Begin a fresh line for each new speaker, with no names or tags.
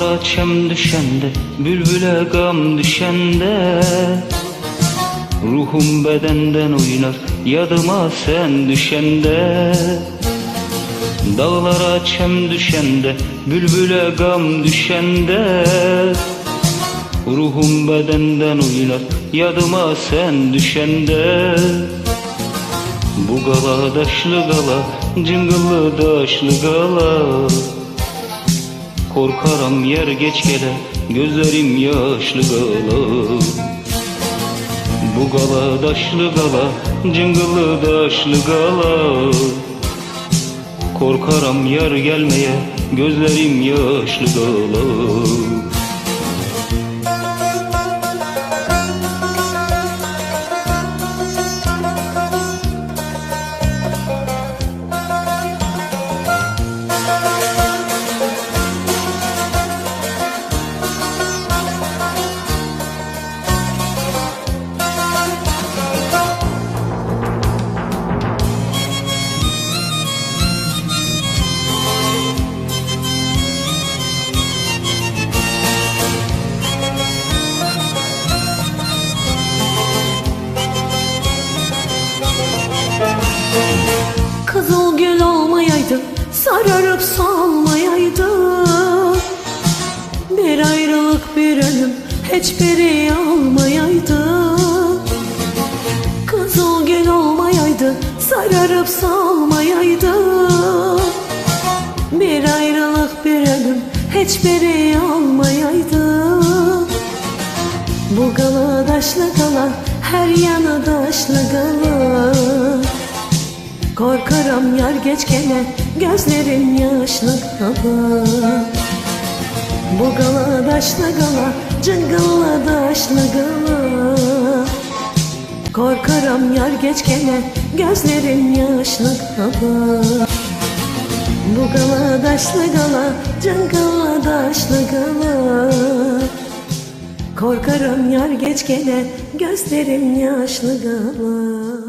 Dağlara çem düşende Bülbüle gam düşende. Ruhum bedenden oynar Yadıma sen düşende. Dağlara çem düşende Bülbüle gam düşende. Ruhum bedenden oynar Yadıma sen düşende. Bu gala daşlı gala Cıngıllı daşlı gala Korkaram yer geç gele Gözlerim yaşlı gala. Bu gala daşlı gala Cıngıllı daşlı gala. Korkaram yar gelmeye Gözlerim yaşlı gala
ölüm Hiçbiri olmayaydı. Kızıl gül olmayaydı Sararıp solmayaydı Bir ayrılık bir ölüm Hiçbiri olmayaydı. Bu gala daşlı gala Her yanı daşlı gala. Korkarım yar geç gele Gözlerin yaşlı kala Bu gala daşlı gala Cıngılla daşlı gala. Korkarım yar geç gele Gözlerin yaşlı kala Bu gala daşlı gala Cıngılla daşlı gala. Korkarım yar geç gele Gözlerin yaşlı gala